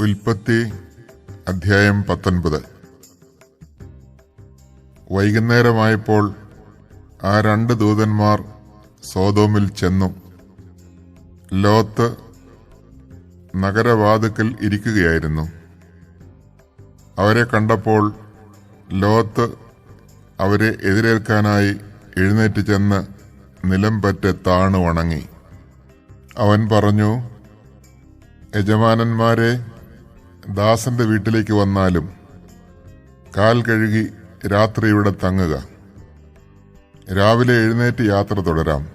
ഉൽപ്പത്തി അധ്യായം പത്തൊൻപത്. വൈകുന്നേരമായപ്പോൾ ആ രണ്ട് ദൂതന്മാർ സോതോമിൽ ചെന്നു. ലോത്ത് നഗരവാതുക്കൽ ഇരിക്കുകയായിരുന്നു. അവരെ കണ്ടപ്പോൾ ലോത്ത് അവരെ എതിരേൽക്കാനായി എഴുന്നേറ്റ് ചെന്ന് നിലം പറ്റ താണു വണങ്ങി അവൻ പറഞ്ഞു യജമാനന്മാരെ ദാസന്റെ വീട്ടിലേക്ക് വന്നാലും കാൽ കഴുകി രാത്രി ഇവിടെ തങ്ങുക. രാവിലെ എഴുന്നേറ്റ് യാത്ര തുടരാം.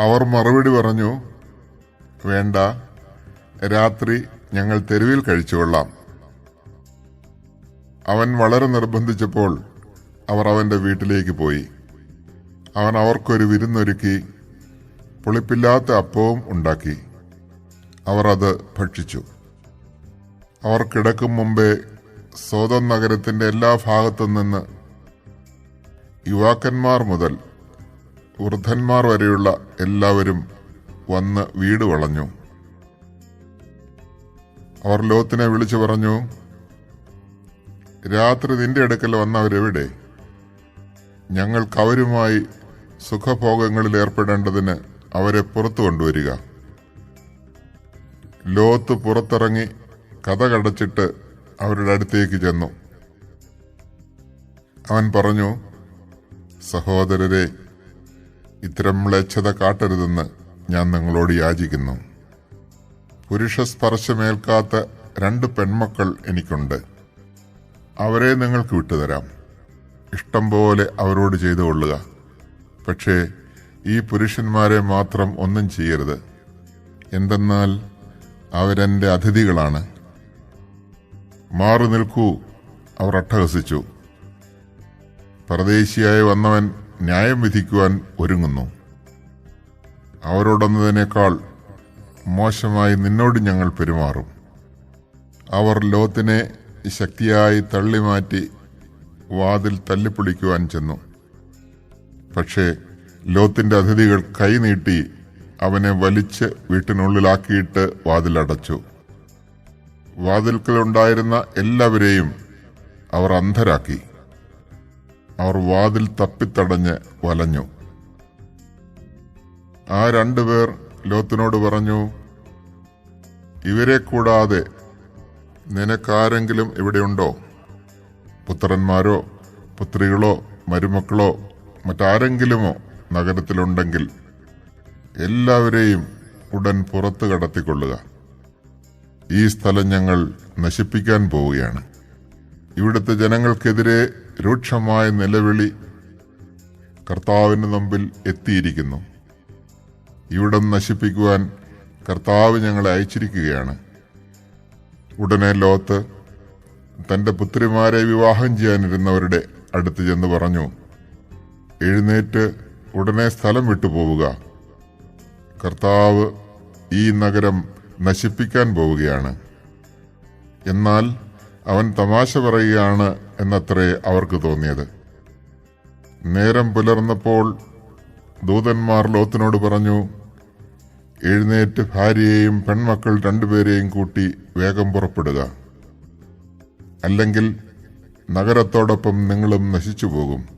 അവർ മറുപടി പറഞ്ഞു വേണ്ട രാത്രി ഞങ്ങൾ തെരുവിൽ കഴിച്ചുകൊള്ളാം. അവൻ വളരെ നിർബന്ധിച്ചപ്പോൾ അവർ അവന്റെ വീട്ടിലേക്ക് പോയി. അവൻ അവർക്കൊരു വിരുന്നൊരുക്കി പുളിപ്പില്ലാത്ത അപ്പവും ഉണ്ടാക്കി. അവർ അത് ഭക്ഷിച്ചു. അവർ കിടക്കും മുമ്പേ സോതം നഗരത്തിന്റെ എല്ലാ ഭാഗത്തു നിന്ന് യുവാക്കന്മാർ മുതൽ വൃദ്ധന്മാർ വരെയുള്ള എല്ലാവരും വന്ന് വീട് വളഞ്ഞു. അവർ ലോത്തിനെ വിളിച്ചു പറഞ്ഞു രാത്രി നിന്റെ അടുക്കൽ വന്നവരെവിടെ? ഞങ്ങൾക്ക് അവരുമായി സുഖഭോഗങ്ങളിൽ ഏർപ്പെടേണ്ടതിന് അവരെ പുറത്തു കൊണ്ടുവരിക. ലോത്ത് പുറത്തിറങ്ങി കഥ കടച്ചിട്ട് അവരുടെ അടുത്തേക്ക് ചെന്നു. അവൻ പറഞ്ഞു സഹോദരരെ ഇത്തരം മ്ലേച്ഛത കാട്ടരുതെന്ന് ഞാൻ നിങ്ങളോട് യാചിക്കുന്നു. പുരുഷ സ്പർശമേൽക്കാത്ത രണ്ട് പെൺമക്കൾ എനിക്കുണ്ട്. അവരെ നിങ്ങൾക്ക് വിട്ടുതരാം. ഇഷ്ടം പോലെ അവരോട് ചെയ്തു കൊള്ളുക. പക്ഷേ ഈ പുരുഷന്മാരെ മാത്രം ഒന്നും ചെയ്യരുത്. എന്തെന്നാൽ അവരെന്റെ അതിഥികളാണ്. മാറി നിൽക്കൂ അവർ അട്ടഹസിച്ചു. പരദേശിയായി വന്നവൻ ന്യായം വിധിക്കുവാൻ ഒരുങ്ങുന്നു. അവരോടൊന്നതിനേക്കാൾ മോശമായി നിന്നോട് ഞങ്ങൾ പെരുമാറും. അവർ ലോത്തിനെ ശക്തിയായി തള്ളിമാറ്റി വാതിൽ തല്ലിപ്പൊളിക്കുവാൻ ചെന്നു. പക്ഷേ ലോത്തിന്റെ അതിഥികൾ കൈനീട്ടി അവനെ വലിച്ച് വീട്ടിനുള്ളിലാക്കിയിട്ട് വാതിലടച്ചു. വാതിൽക്കലുണ്ടായിരുന്ന എല്ലാവരെയും അവർ അന്ധരാക്കി. അവർ വാതിൽ തപ്പിത്തടഞ്ഞ് വലഞ്ഞു. ആ രണ്ടുപേർ ലോത്തിനോട് പറഞ്ഞു ഇവരെ കൂടാതെ നിനക്കാരെങ്കിലും ഇവിടെയുണ്ടോ പുത്രന്മാരോ പുത്രികളോ മരുമക്കളോ മറ്റാരെങ്കിലുമോ നഗരത്തിലുണ്ടെങ്കിൽ എല്ലാവരെയും ഉടൻ പുറത്തു കടത്തിക്കൊള്ളുക. ഈ സ്ഥലം ഞങ്ങൾ നശിപ്പിക്കാൻ പോവുകയാണ്. ഇവിടുത്തെ ജനങ്ങൾക്കെതിരെ രൂക്ഷമായ നിലവിളി കർത്താവിന് മുമ്പിൽ എത്തിയിരിക്കുന്നു. ഇവിടം നശിപ്പിക്കുവാൻ കർത്താവ് ഞങ്ങളെ അയച്ചിരിക്കുകയാണ്. ഉടനെ ലോത്ത് തന്റെ പുത്രിമാരെ വിവാഹം ചെയ്യാനിരുന്നവരുടെ അടുത്ത് ചെന്ന് പറഞ്ഞു എഴുന്നേറ്റ് ഉടനെ സ്ഥലം വിട്ടുപോവുക. കർത്താവ് ഈ നഗരം നശിപ്പിക്കാൻ പോവുകയാണ്. എന്നാൽ അവൻ തമാശ പറയുകയാണ് എന്നത്രേ അവർക്ക് തോന്നിയത്. നേരം പുലർന്നപ്പോൾ ദൂതന്മാർ ലോത്തിനോട് പറഞ്ഞു എഴുന്നേറ്റ് ഭാര്യയെയും പെൺമക്കൾ രണ്ടുപേരെയും കൂട്ടി വേഗം പുറപ്പെടുക. അല്ലെങ്കിൽ നഗരത്തോടൊപ്പം നിങ്ങളും നശിച്ചു പോകും.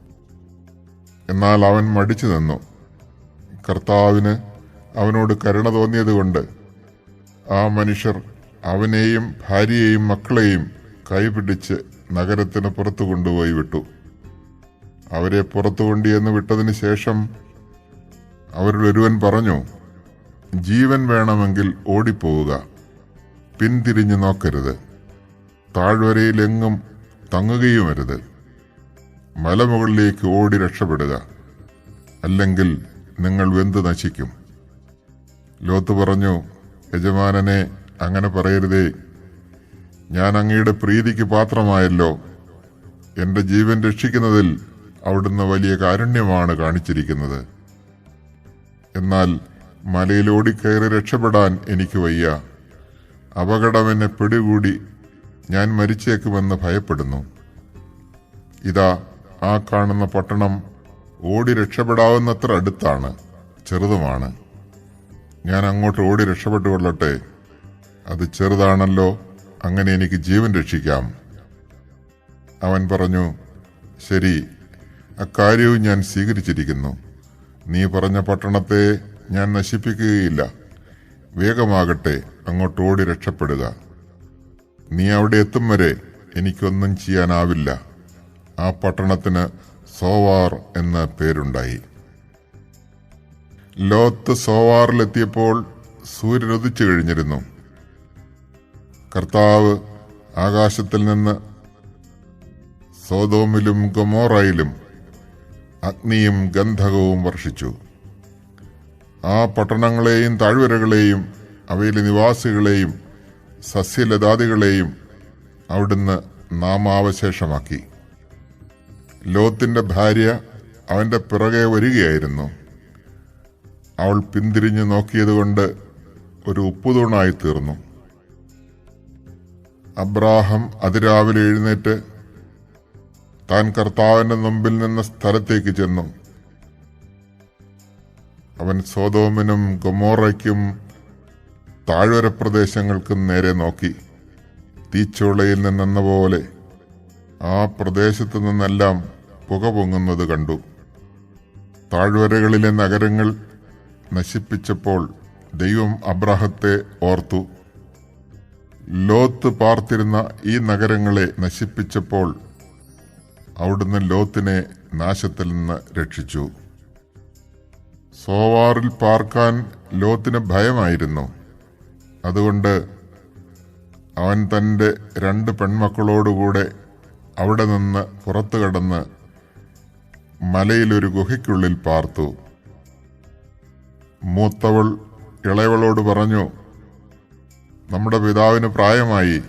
എന്നാൽ അവൻ മടിച്ചു നിന്നു. കർത്താവിന് അവനോട് കരുണ തോന്നിയതുകൊണ്ട് ആ മനുഷ്യർ അവനെയും ഭാര്യയെയും മക്കളെയും കൈപിടിച്ച് നഗരത്തിന് പുറത്തു കൊണ്ടുപോയി വിട്ടു. അവരെ പുറത്തു കൊണ്ടുവന്ന് വിട്ടതിന് ശേഷം അവരിലൊരുവൻ പറഞ്ഞു ജീവൻ വേണമെങ്കിൽ ഓടിപ്പോവുക പിന്തിരിഞ്ഞു നോക്കരുത് താഴ്വരയിലെങ്ങും തങ്ങുകയുമരുത് മലമുകളിലേക്ക് ഓടി രക്ഷപ്പെടുക അല്ലെങ്കിൽ നിങ്ങൾ വെന്ത് നശിക്കും. ലോത്ത് പറഞ്ഞു യജമാനനെ അങ്ങനെ പറയരുതേ. ഞാൻ അങ്ങയുടെ പ്രീതിക്ക് പാത്രമായല്ലോ. എന്റെ ജീവൻ രക്ഷിക്കുന്നതിൽ അവിടുന്ന് വലിയ കാരുണ്യമാണ് കാണിച്ചിരിക്കുന്നത്. എന്നാൽ മലയിൽ ഓടിക്കയറി രക്ഷപ്പെടാൻ എനിക്ക് വയ്യ. അപകടം എന്നെ പിടികൂടി ഞാൻ മരിച്ചേക്കുമെന്ന് ഭയപ്പെടുന്നു. ഇതാ ആ കാണുന്ന പട്ടണം ഓടി രക്ഷപ്പെടാവുന്നത്ര അടുത്താണ് ചെറുതുമാണ്. ഞാൻ അങ്ങോട്ട് ഓടി രക്ഷപ്പെട്ടു കൊള്ളട്ടെ. അത് ചെറുതാണല്ലോ. അങ്ങനെ എനിക്ക് ജീവൻ രക്ഷിക്കാം. അവൻ പറഞ്ഞു ശരി അക്കാര്യവും ഞാൻ സ്വീകരിച്ചിരിക്കുന്നു. നീ പറഞ്ഞ പട്ടണത്തെ ഞാൻ നശിപ്പിക്കുകയില്ല. വേഗമാകട്ടെ അങ്ങോട്ട് ഓടി രക്ഷപ്പെടുക. നീ അവിടെ എത്തും വരെ എനിക്കൊന്നും ചെയ്യാനാവില്ല. ആ പട്ടണത്തിന് സോവാർ എന്ന പേരുണ്ടായി. ലോത്ത് സോവാറിലെത്തിയപ്പോൾ സൂര്യൻ ഉദിച്ചു കഴിഞ്ഞിരുന്നു. കർത്താവ് ആകാശത്തിൽ നിന്ന് സോതോമിലും ഗമോറയിലും അഗ്നിയും ഗന്ധകവും വർഷിച്ചു. ആ പട്ടണങ്ങളെയും താഴ്വരകളെയും അവയിലെ നിവാസികളെയും സസ്യലതാദികളെയും അവിടുന്ന് നാമാവശേഷമാക്കി ലോത്തിന്റെ ഭാര്യ അവന്റെ പിറകെ വരികയായിരുന്നു. അവൾ പിന്തിരിഞ്ഞു നോക്കിയതുകൊണ്ട് ഒരു ഉപ്പുതൂണായി തീർന്നു. അബ്രാഹം അതിരാവിലെ എഴുന്നേറ്റ് താൻ കർത്താവിന്റെ മുമ്പിൽ നിന്ന സ്ഥലത്തേക്ക് ചെന്നു. അവൻ സോതോമിനും ഗൊമോറയ്ക്കും താഴ്വര പ്രദേശങ്ങൾക്കും നേരെ നോക്കി. തീച്ചോളയിൽ നിന്നെന്ന പോലെ ആ പ്രദേശത്തു നിന്നെല്ലാം പുക പൊങ്ങുന്നത് കണ്ടു. താഴ്വരകളിലെ നഗരങ്ങൾ നശിപ്പിച്ചപ്പോൾ ദൈവം അബ്രാഹത്തെ ഓർത്തു. ലോത്ത് പാർത്തിരുന്ന ഈ നഗരങ്ങളെ നശിപ്പിച്ചപ്പോൾ അവിടുന്ന് ലോത്തിനെ നാശത്തിൽ നിന്ന് രക്ഷിച്ചു. സോവാറിൽ പാർക്കാൻ ലോത്തിന് ഭയമായിരുന്നു. അതുകൊണ്ട് അവൻ തന്റെ രണ്ട് പെൺമക്കളോടുകൂടെ അവിടെ നിന്ന് പുറത്തു കടന്ന് മലയിലൊരു ഗുഹയ്ക്കുള്ളിൽ പാർത്തു. മൂത്തവൾ ഇളയവളോട് പറഞ്ഞു നമ്മുടെ പിതാവിന് പ്രായമായി.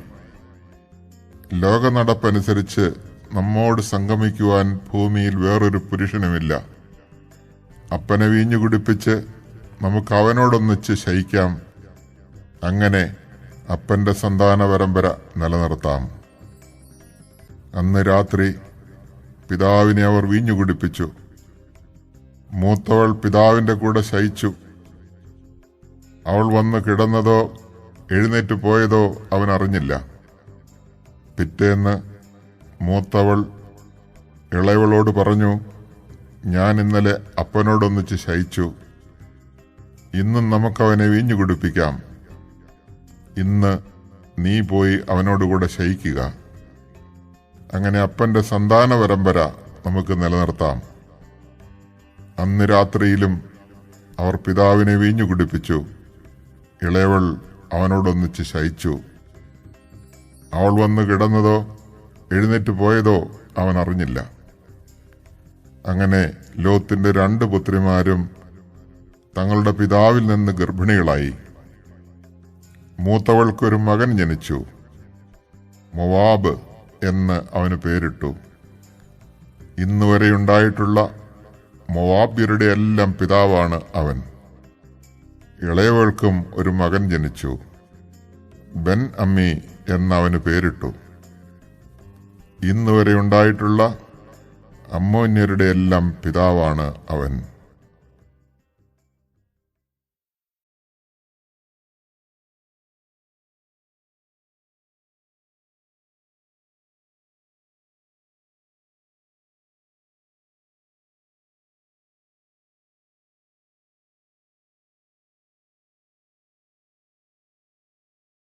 ലോക നടപ്പനുസരിച്ച് നമ്മോട് സംഗമിക്കുവാൻ ഭൂമിയിൽ വേറൊരു പുരുഷനുമില്ല. അപ്പനെ വീഞ്ഞു കുടിപ്പിച്ച് നമുക്ക് അവനോടൊന്നിച്ച് ശയിക്കാം. അങ്ങനെ അപ്പന്റെ സന്താന പരമ്പര നിലനിർത്താം. അന്ന് രാത്രി പിതാവിനെ അവർ വീഞ്ഞു കുടിപ്പിച്ചു. മൂത്തവൾ പിതാവിന്റെ കൂടെ ശയിച്ചു. അവൾ വന്ന് കിടന്നതോ എഴുന്നേറ്റ് പോയതോ അവൻ അറിഞ്ഞില്ല. പിറ്റേന്ന് മൂത്തവൾ ഇളയവളോട് പറഞ്ഞു ഞാൻ ഇന്നലെ അപ്പനോടൊന്നിച്ച് ശയിച്ചു. ഇന്നും നമുക്കവനെ വീഞ്ഞു കുടിപ്പിക്കാം. ഇന്ന് നീ പോയി അവനോടുകൂടെ ശയിക്കുക. അങ്ങനെ അപ്പന്റെ സന്താന പരമ്പര നമുക്ക് നിലനിർത്താം. അന്ന് രാത്രിയിലും അവർ പിതാവിനെ വീഞ്ഞു കുടിപ്പിച്ചു. ഇളയവൾ അവനോടൊന്നിച്ച് ശയിച്ചു. അവൾ വന്ന് കിടന്നതോ എഴുന്നേറ്റ് പോയതോ അവൻ അറിഞ്ഞില്ല. അങ്ങനെ ലോത്തിന്റെ രണ്ട് പുത്രിമാരും തങ്ങളുടെ പിതാവിൽ നിന്ന് ഗർഭിണികളായി. മൂത്തവൾക്കൊരു മകൻ ജനിച്ചു. മൊവാബ് എന്ന് അവന് പേരിട്ടു. ഇന്നുവരെയുണ്ടായിട്ടുള്ള മൊവാബ്യരുടെ എല്ലാം പിതാവാണ് അവൻ. ഇളയവൾക്കും ഒരു മകൻ ജനിച്ചു. ബെൻ അമ്മി എന്നവന് പേരിട്ടു. ഇന്നുവരെ ഉണ്ടായിട്ടുള്ള അമ്മോന്യരുടെ എല്ലാം പിതാവാണ് അവൻ.